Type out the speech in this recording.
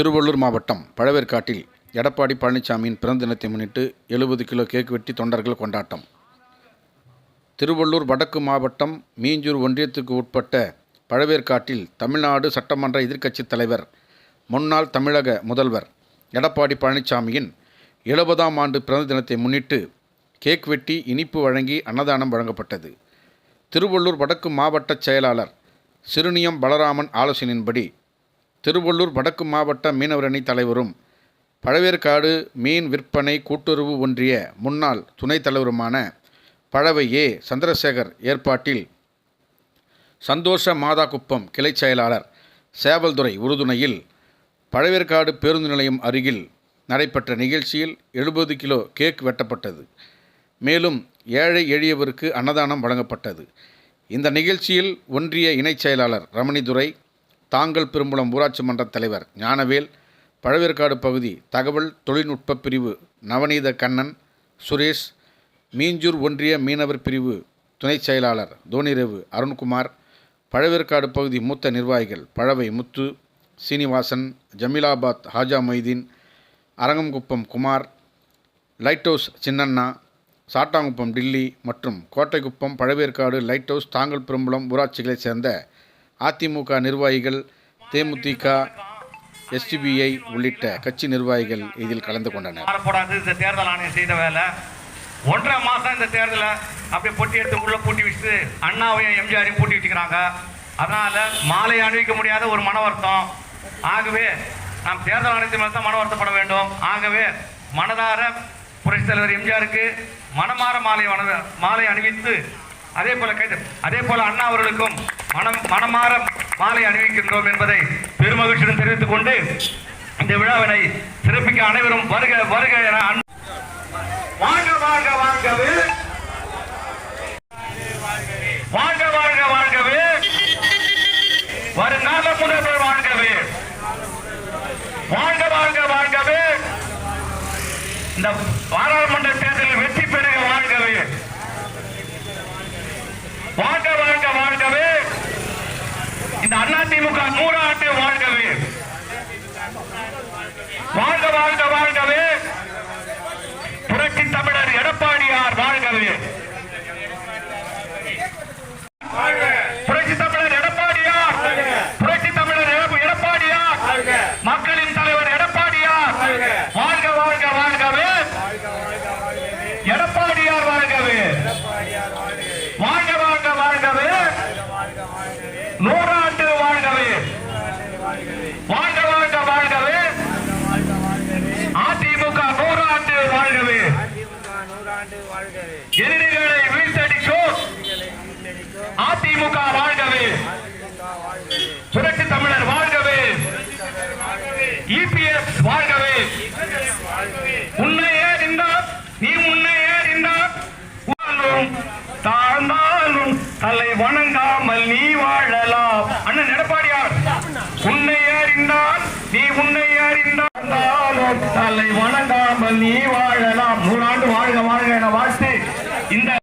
திருவள்ளூர் மாவட்டம் பழவேற்காட்டில் எடப்பாடி பழனிசாமியின் பிறந்த தினத்தை முன்னிட்டு எழுபது கிலோ கேக் வெட்டி தொண்டர்கள் கொண்டாட்டம். திருவள்ளூர் வடக்கு மாவட்டம் மீஞ்சூர் ஒன்றியத்துக்கு உட்பட்ட பழவேற்காட்டில் தமிழ்நாடு சட்டமன்ற எதிர்க்கட்சித் தலைவர் முன்னாள் தமிழக முதல்வர் எடப்பாடி பழனிசாமியின் எழுபதாம் ஆண்டு பிறந்த தினத்தை முன்னிட்டு கேக் வெட்டி இனிப்பு வழங்கி அன்னதானம் வழங்கப்பட்டது. திருவள்ளூர் வடக்கு மாவட்ட செயலாளர் சிறுனியம் பலராமன் ஆலோசனையின்படி திருவள்ளூர் வடக்கு மாவட்ட மீனவரணி தலைவரும் பழவேற்காடு மீன் விற்பனை கூட்டுறவு ஒன்றிய முன்னாள் துணைத் தலைவருமான பழவை ஏ. சந்திரசேகர் ஏற்பாட்டில் சந்தோஷ மாதாக்குப்பம் கிளைச் செயலாளர் சேவல்துறை உறுதுணையில் பழவேற்காடு பேருந்து நிலையம் அருகில் நடைபெற்ற நிகழ்ச்சியில் எழுபது கிலோ கேக் வெட்டப்பட்டது. மேலும் ஏழை எளியவருக்கு அன்னதானம் வழங்கப்பட்டது. இந்த நிகழ்ச்சியில் ஒன்றிய இணைச் செயலாளர் ரமணிதுரை தாங்கள் பெரும்புலம் ஊராட்சி மன்ற தலைவர் ஞானவேல் பழவேற்காடு பகுதி தகவல் தொழில்நுட்ப பிரிவு நவநீத கண்ணன் சுரேஷ் மீஞ்சூர் ஒன்றிய மீனவர் பிரிவு துணைச் செயலாளர் தோனிரவு அருண்குமார் பழவேற்காடு பகுதி மூத்த நிர்வாகிகள் பழவை முத்து சீனிவாசன் ஜமீலாபாத் ஹாஜா மொய்தீன் அரங்கம்குப்பம் குமார் லைட் ஹவுஸ் சின்னண்ணா சாட்டாங்குப்பம் டில்லி மற்றும் கோட்டைக்குப்பம் பழவேற்காடு லைட் ஹவுஸ் தாங்கல் பெரும்புலம் ஊராட்சிகளைச் சேர்ந்த அதிமுக நிர்வாகிகள் தேமுதிக எஸ்டிபிஐ உள்ளிட்ட கட்சி நிர்வாகிகள் இதில் கலந்து கொண்டனர். மாறக்கூடாது. இந்த தேர்தல் ஆணையம் செய்த வேலை. ஒன்றரை மாசம் இந்த தேர்தலை அப்படியே பொட்டி எடுத்து உள்ள பூட்டி வச்சுட்டு அண்ணாவையும் எம்ஜிஆரையும் பூட்டி வச்சுக்கிறாங்க. அதனால மாலை அணிவிக்க முடியாத ஒரு மன வருத்தம். ஆகவே நாம் தேர்தல் ஆணையத்தின் மேலே தான் மன வருத்தப்பட வேண்டும். ஆகவே மனதார புரட்சித் தலைவர் எம்ஜிஆருக்கு மனமாற மாலை மாலை அணிவித்து அதே போல கைது அதே போல அண்ணா அவர்களுக்கும் மனம் மனமாற மாலை அணிவிக்கின்றோம் என்பதை பெருமகிழ்ச்சியுடன் தெரிவித்துக் கொண்டு இந்த விழாவினை சிறப்பிக்க அனைவரும் வருக வருக என வாங்க வாங்க வாங்க அதிமுக நூறாண்டு வாழ்கவே வாழ்க வாழ்க வாழ்கவே புரட்சி தமிழர் எடப்பாடியார் வாழ்கவே புரட்சி தமிழர் எடப்பாடியார் புரட்சி தமிழர் எடப்ப- எடப்பாடியார் மக்களின் தலைவர் எடப்பாடியார் வாழ்க வாழ்க வாழ்கவே எடப்பாடியார் வாழ்கவே வாழ்க வாழ்க வாழ்கவே நூறாண்டு வாழ்கவே வாழ்க வாழ்க வாழ்கவே அதிமுக நூறாண்டு வாழ்கவே எதிரிகளை வீழ்த்தடிக்கும் அதிமுக வாழ்கவே புரட்சி தமிழர் வாழ்கவே இபிஎஸ் வாழ்கவே உன்னையே நின்றார் நீ முன்னையே நின்றார் தாழ்ந்தாலும் தலை வணங்காமல் நீ வாழலாம் வணங்காமல் நீ வாழலாம் நூறாண்டு வாழ்க வாழ்க என வாழ்த்து. இந்த